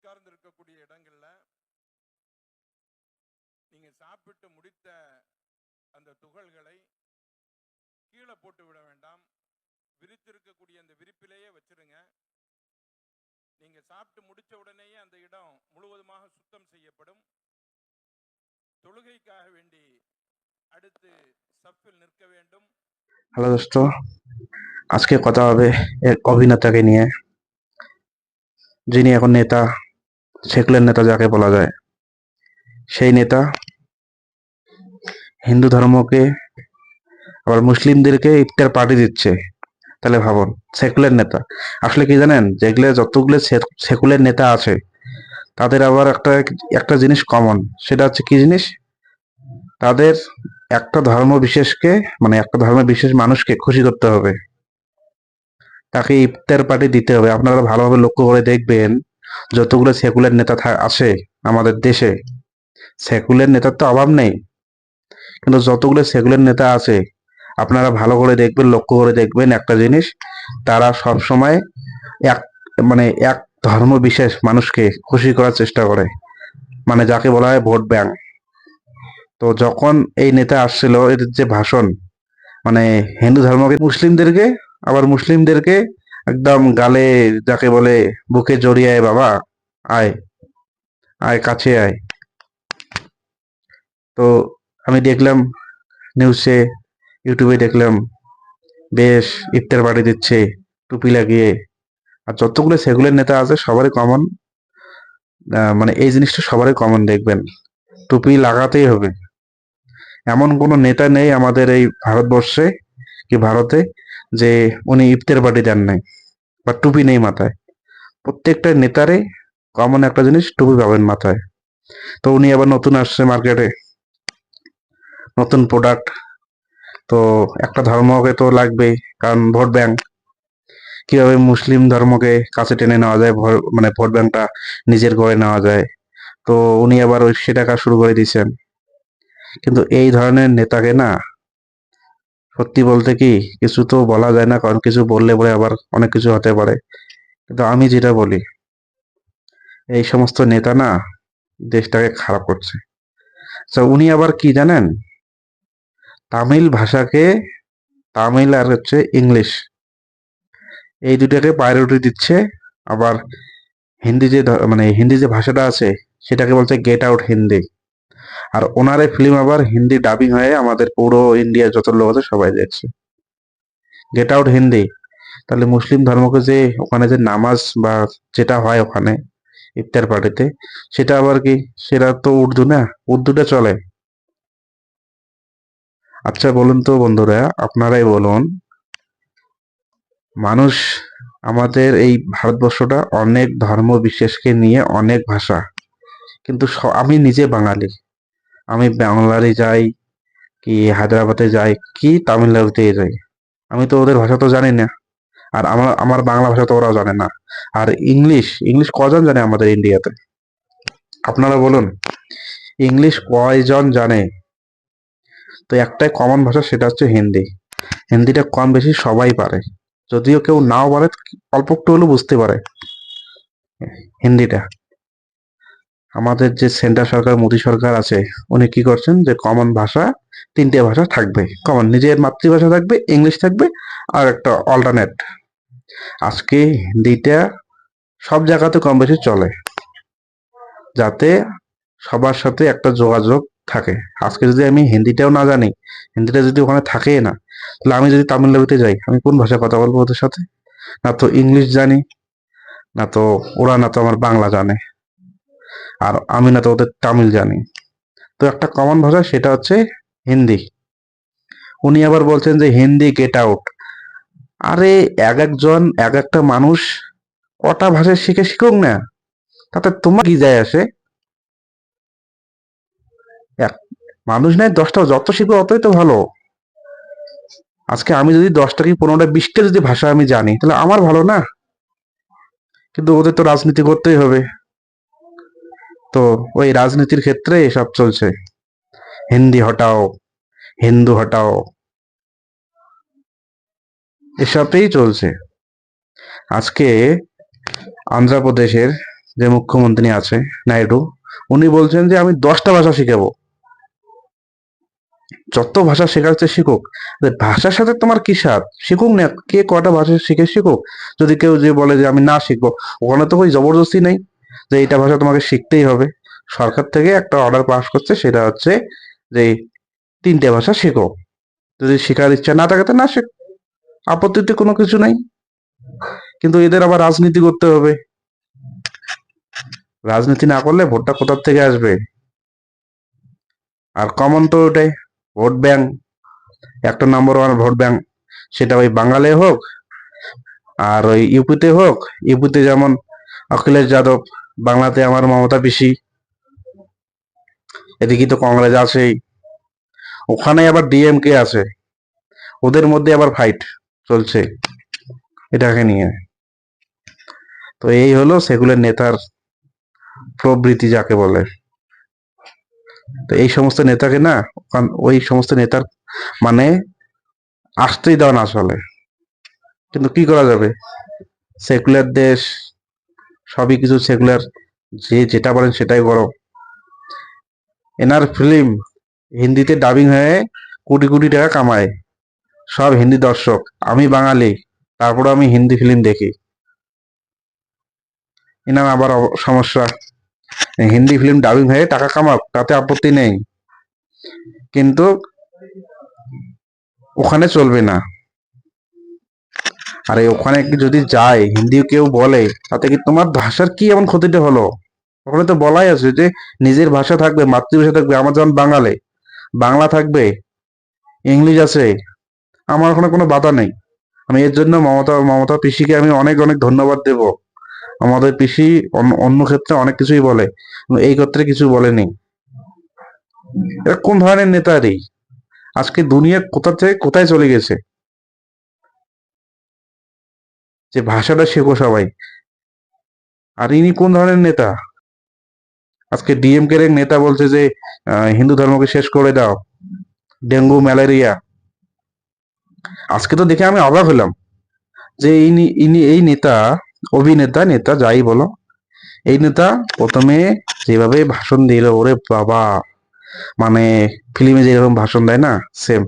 உட்கார்ந்திருக்கக்கூடிய இடங்கள்ல நீங்க சாப்பிட்டு முடித்த அந்த துகள்களை கீழே போட்டு விட வேண்டாம் விரித்திருக்கக்கூடிய அந்த விரிப்பிலேயே வச்சிருங்க நீங்க சாப்பிட்டு முடிச்ச உடனேயே அந்த இடம் முழுவதுமாக சுத்தம் செய்யப்படும் தொழுகைக்காக வேண்டி அடுத்து சஃபில் நிற்க வேண்டும் হ্যালো দোস্ত আজকে কথা হবে এক অভিনেতাকে নিয়ে যিনি এখন নেতা সেকুলার নেতা যাকে বলা যায়, সেই নেতা হিন্দু ধর্মকে, আবার মুসলিমদেরকে ইফতার পার্টি দিচ্ছে। তাহলে ভাবুন, সেকুলার নেতা। আসলে কি জানেন? যেগুলো যতগুলো সেকুলার নেতা আছে, তাদের আবার একটা একটা জিনিস কমন সেটা হচ্ছে কি জিনিস? তাদের একটা ধর্ম বিশেষকে মানে একটা ধর্ম বিশেষ মানুষকে খুশি করতে হবে। তাকে ইফতার পার্টি দিতে হবে। আপনারা ভালোভাবে লক্ষ্য করে দেখবেন যতগুলো সেকুলার নেতা আছে আমাদের দেশে, সেকুলার নেতার তো অভাব নেই। কিন্তু যতগুলো সেকুলার নেতা আছে, আপনারা ভালো করে দেখবেন, লক্ষ্য করে দেখবেন একটা জিনিস, তারা সব সময় এক মানে এক ধর্ম বিশেষ মানুষকে খুশি করার চেষ্টা করে। মানে যাকে বলা হয় ভোট ব্যাংক। তো যখন এই নেতা আসছিল, এদের যে ভাষণ মানে হিন্দু ধর্মকে, মুসলিমদেরকে, আবার মুসলিমদেরকে একদম গালে যাকে বলে বুকে জড়িয়ে বাবা, আয় আয়, কাছে আয়। তো আমি দেখলাম নিউজে ইউটিউবে দেখলাম, বেশ ইফতার পার্টি দিচ্ছে, টুপি লাগিয়ে। আর যতগুলো সেগুলোর নেতা আছে, সবারই কমন মানে এই জিনিসটা সবারই কমন দেখবেন। টুপি লাগাতেই হবে। এমন কোনো নেতা নেই আমাদের এই ভারতবর্ষে, কি ভারতে যে উনি ইফতের পার্টি দেন নাই বা টুপি নেই মাথায়। প্রত্যেকটা নেতারে কমন একটা জিনিস, টুপি পাবেন মাথায়। তো উনি আবার নতুন আসছে মার্কেটে নতুন প্রোডাক্ট তো একটা ধর্মকে তো লাগবেই, কারণ ভোট ব্যাংক। কীভাবে মুসলিম ধর্মকে কাছে টেনে নেওয়া যায় মানে ভোট ব্যাংকটা নিজের করে নেওয়া যায়। তো উনি আবার ওই সেটা কাজ শুরু করে দিয়েছেন। কিন্তু এই ধরনের নেতাকে না সত্যি বলতে কি, কিছু তো বলা যায় না, কারণ কিছু বললে পরে আবার অনেক কিছু হতে পারে। কিন্তু আমি যেটা বলি, এই সমস্ত নেতা না দেশটাকে খারাপ করছে। উনি আবার কি জানেন? তামিল ভাষাকে, তামিল আর হচ্ছে ইংলিশ, এই দুটাকে প্রায়োরিটি দিচ্ছে। আবার হিন্দি যে মানে হিন্দি যে ভাষাটা আছে, সেটাকে বলছে গেট আউট হিন্দি। আর ওনার এই ফিল্ম আবার হিন্দি ডাবিং হয়ে আমাদের পুরো ইন্ডিয়ার যত লোক আছে সবাই দেখছে। Get out Hindi. তাহলে মুসলিম ধর্মকে যে ওখানে যে নামাজ বা যেটা হয় ওখানে, ইফতার পার্টিতে, সেটা আবার কি, সেটা তো উর্দু না? উর্দুটা চলে। আচ্ছা বলুন তো বন্ধুরা, আপনারাই বলুন, মানুষ আমাদের এই ভারতবর্ষটা অনেক ধর্ম বিশেষকে নিয়ে অনেক ভাষা। কিন্তু আমি নিজে বাঙালি। আমি বাংলারে যাই কি হায়দ্রাবাদে যাই, কি তামিলনাড়ুতে যাই? আমি তো ওদের ভাষা তো জানি না। আর আমার আমার বাংলা ভাষা তো ওরাও জানে না। আর ইংলিশ ইংলিশ কজন জানে আমাদের ইন্ডিয়াতে? আপনারা বলুন। ইংলিশ কয়জন জানে? তো একটাই কমন ভাষা, সেটা হচ্ছে হিন্দি। হিন্দিটা কম বেশি সবাই পারে। যদিও কেউ নাও পারে, অল্প একটু হলেও বুঝতে পারে। হিন্দিটা। আমাদের যে সেন্টার সরকার, মোদী সরকার আছে, উনি কি করছেন যে কমন ভাষা, তিনটে ভাষা থাকবে। কমন নিজের মাতৃভাষা থাকবে ইংলিশ থাকবে, আর একটা অল্টারনেট আজকে হিন্দিটা সব জায়গাতে কম বেশি চলে, যাতে সবার সাথে একটা যোগাযোগ থাকে। আজকে যদি আমি হিন্দিটাও না জানি, হিন্দিটা যদি ওখানে থাকে না, তাহলে আমি যদি তামিলনাড়ুতে যাই, আমি কোন ভাষায় কথা বলব ওদের সাথে? না তো ইংলিশ জানি, না তো ওরা, না তো আমার বাংলা জানে। আর আমি না তো ওদের তামিল জানি। তো একটা কমন ভাষা সেটা হচ্ছে হিন্দি। উনি আবার বলছেন যে, হিন্দি গেট আউট আরে, এক একজন, এক একটা মানুষ কটা ভাষা শিখে শিখুক না? তাতে তোমার কি যায় আসে? এক, মানুষ নাই, দশটা যত শিখবে অতই তো ভালো। আজকে আমি যদি দশটা কি পনেরোটা বিশটা যদি ভাষা আমি জানি, তাহলে আমার ভালো না? কিন্তু ওদের তো রাজনীতি করতেই হবে। তো ওই রাজনীতির ক্ষেত্রে এসব চলছে। হিন্দি হটাও, হিন্দু হটাও। এসবই চলছে। আজকে অন্ধ্রপ্রদেশের যে মুখ্যমন্ত্রী আছে নাইডু, উনি বলছেন যে আমি দশটা ভাষা শিখাবো। যত ভাষা শেখাচ্ছে শিখুক। ভাষার সাথে তোমার কি সাথ শিখুক না, কে কটা ভাষা শিখে শিখুক? যদি কেউ যে বলে যে আমি না শিখব, ওখানে তো ওই জবরদস্তি নেই। যে এইটা ভাষা তোমাকে শিখতেই হবে। সরকার থেকে একটা অর্ডার পাস করছে, সেটা হচ্ছে যে তিনটে ভাষা শেখো। যদি শেখার ইচ্ছা না থাকে তো না শেখ, আপত্তিতে কোনো কিছু নাই। কিন্তু এদের আবার রাজনীতি করতে হবে। রাজনীতি না করলে ভোটটা কোথার থেকে আসবে? আর কমন তো ওটাই, ভোট ব্যাংক একটা নম্বর ওয়ান ভোট ব্যাংক সেটা ওই বাঙালি হোক আর ওই ইউপিতে হোক। ইউপিতে যেমন অখিলেশ যাদব বাংলাতে আমার মমতা পিসি, এদিকে তো কংগ্রেস আছেই। ওখানে আবার ডিএমকে আছে। ওদের মধ্যে আবার ফাইট চলছে এটাকে নিয়ে। তো এই হলো সেগুলোর নেতার প্রবৃত্তি যাকে বলে। তো এই সমস্ত নেতাকে না ওই সমস্ত নেতার মানে আসতেই দেওয়া না চলে। কিন্তু কি করা যাবে? সেকুলার দেশ সবই কিছু সেগুলার যে যেটা বলেন সেটাই করো এনার ফিল্ম হিন্দিতে ডাবিং হয়ে কোটি কোটি টাকা কামায়। সব হিন্দি দর্শক, আমি বাঙালি তারপরে আমি হিন্দি ফিল্ম দেখি। এনার আবার সমস্যা, হিন্দি ফিল্ম ডাবিং হয়ে টাকা কামাক, তাতে আপত্তি নেই। কিন্তু ওখানে চলবে না। আরে ওখানে যদি যায় হিন্দি কেউ বলে, তাতে কি তোমার ভাষার কি এমন ক্ষতিটা হলো? ওখানে তো বলাই আছে যে নিজের ভাষা থাকবে, মাতৃভাষা থাকবে, আমার যেমন বাঙালি, বাংলা থাকবে, ইংলিশ আছে, আমার ওখানে কোনো বাধা নেই। আমি এর জন্য মমতা মমতা পিসিকে আমি অনেক অনেক ধন্যবাদ দেব। আমাদের পিসি অন্য ক্ষেত্রে অনেক কিছুই বলে এই ক্ষেত্রে কিছু বলেনি। এটা কোন ধরনের নেতা রে আজকে দুনিয়া কোথা থেকে কোথায় চলে গেছে? যে ভাষাটা শেখো সবাই। আর ইনি কোন ধরনের নেতা? আজকে ডিএমকে এক নেতা বলছে যে হিন্দু ধর্মকে শেষ করে দাও। Dengue, malaria. আজকে তো দেখে আমি অবাক হলাম যে ইনি ইনি এই নেতা, অভিনেতা, নেতা যাই বলো, এই নেতা প্রথমে যেভাবে ভাষণ দিল, ওরে বাবা! মানে ফিল্মে যেরকম ভাষণ দেয় না সেম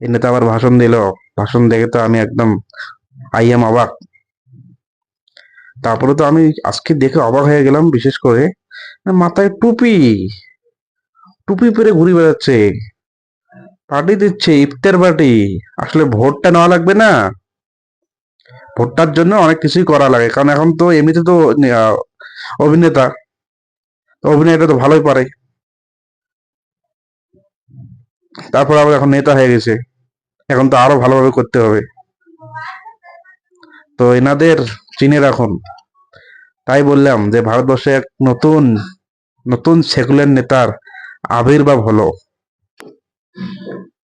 এই নেতা আবার ভাষণ দিল। ভাষণ দেখে তো আমি একদম আই এম অবাক তারপরে তো আমি আজকে দেখে অবাক হয়ে গেলাম, বিশেষ করে, মাথায় টুপি। টুপি পরে ঘুরে বেড়াচ্ছে। পার্টি দিচ্ছে, ইফতার পার্টি। আসলে ভোটটা নেওয়া লাগবে না। ভোটটার জন্য অনেক কিছুই করা লাগে, কারণ এখন তো এমনিতে তো অভিনেতা। অভিনয়টা তো ভালোই পারে। তারপর আবার এখন নেতা হয়ে গেছে। এখন তো আরও ভালোভাবে করতে হবে। তো এনাদের চিনে রাখুন। তাই বললাম যে ভারতবর্ষে এক নতুন নতুন সেকুলার নেতার আবির্ভাব হলো।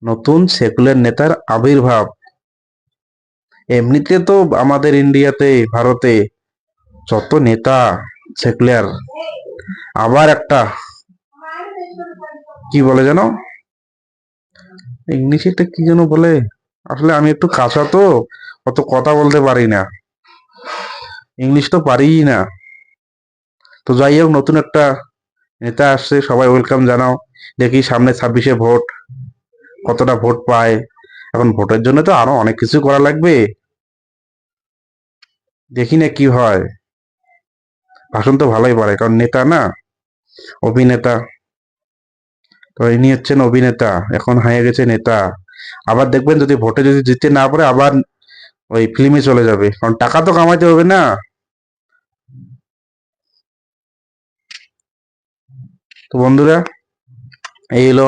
নতুন সেকুলার নেতার আবির্ভাব। এমনিতে তো আমাদের ইন্ডিয়াতে, ভারতে যত নেতা সেকুলার, আবার একটা, কি বলে যেন? ইংলিশে কি যেন বলে? আসলে আমি একটু কাঁচা তো অত কথা বলতে পারি না। ইংলিশ তো পারিই না। তো যাই হোক, নতুন একটা নেতা আসছে, সবাই ওয়েলকাম জানাও। দেখি সামনে ছাব্বিশে ভোট, কতটা ভোট পায়। এখন ভোটের জন্য তো আরও অনেক কিছু করা লাগবে। দেখি না কি হয়। ভাষণ তো ভালোই পারে, কারণ নেতা না, অভিনেতা। তো ইনি হচ্ছেন অভিনেতা, এখন হয়ে গেছে নেতা। আবার দেখবেন যদি ভোটে যদি জিততে না পারে আবার ওই ফিল্মে চলে যাবে। কারণ টাকা তো কামাইতে হবে না। তো বন্ধুরা, এই হলো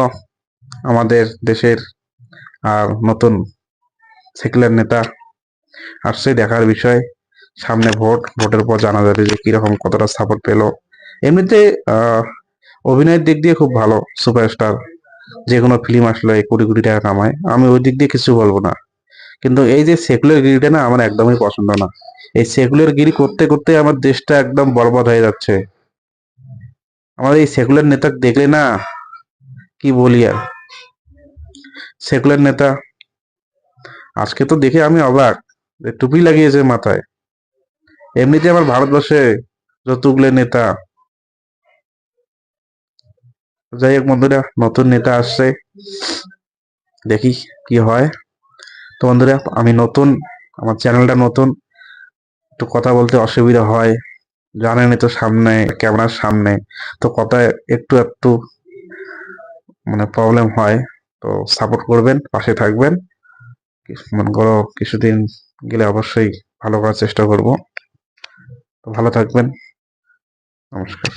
আমাদের দেশের আর নতুন সেকুলার নেতা। আসছে দেখার বিষয়। সামনে ভোট, ভোটের পর জানা যাবে যে কীরকম কতটা সাপোর্ট পেল। এমনিতে অভিনয়ের দিক দিয়ে খুব ভালো সুপারস্টার যে কোনো ফিল্ম আসলে কোটি কোটি টাকা কামায়। আমি ওই দিক দিয়ে কিছু বলব না। কিন্তু এই যে সেকুলার গিরিটা না আমার একদমই পছন্দ না। এই সেকুলার গিরি করতে করতে আমার দেশটা একদম বরবাদ হয়ে যাচ্ছে। আমার এই সেকুলার নেতা দেখলে না, কি বলি আর? সেকুলার নেতা, আজকে তো দেখে আমি অবাক যে টুপি লাগিয়েছে মাথায়। এমনিতে আমার ভারতবর্ষে যতগুলো নেতা, যাই হোক বন্ধুরা, নতুন নেতা আসছে। দেখি কি হয়। তো বন্ধুরা, আমি নতুন, আমার চ্যানেলটা নতুন একটু কথা বলতে অসুবিধা হয়। জানেনই তো সামনে, ক্যামেরার সামনে, তো কথা একটু একটু মানে প্রবলেম হয়, তো সাপোর্ট করবেন, পাশে থাকবেন। মনে করো কিছুদিন গেলে অবশ্যই ভালো করার চেষ্টা করব। তো ভালো থাকবেন। নমস্কার।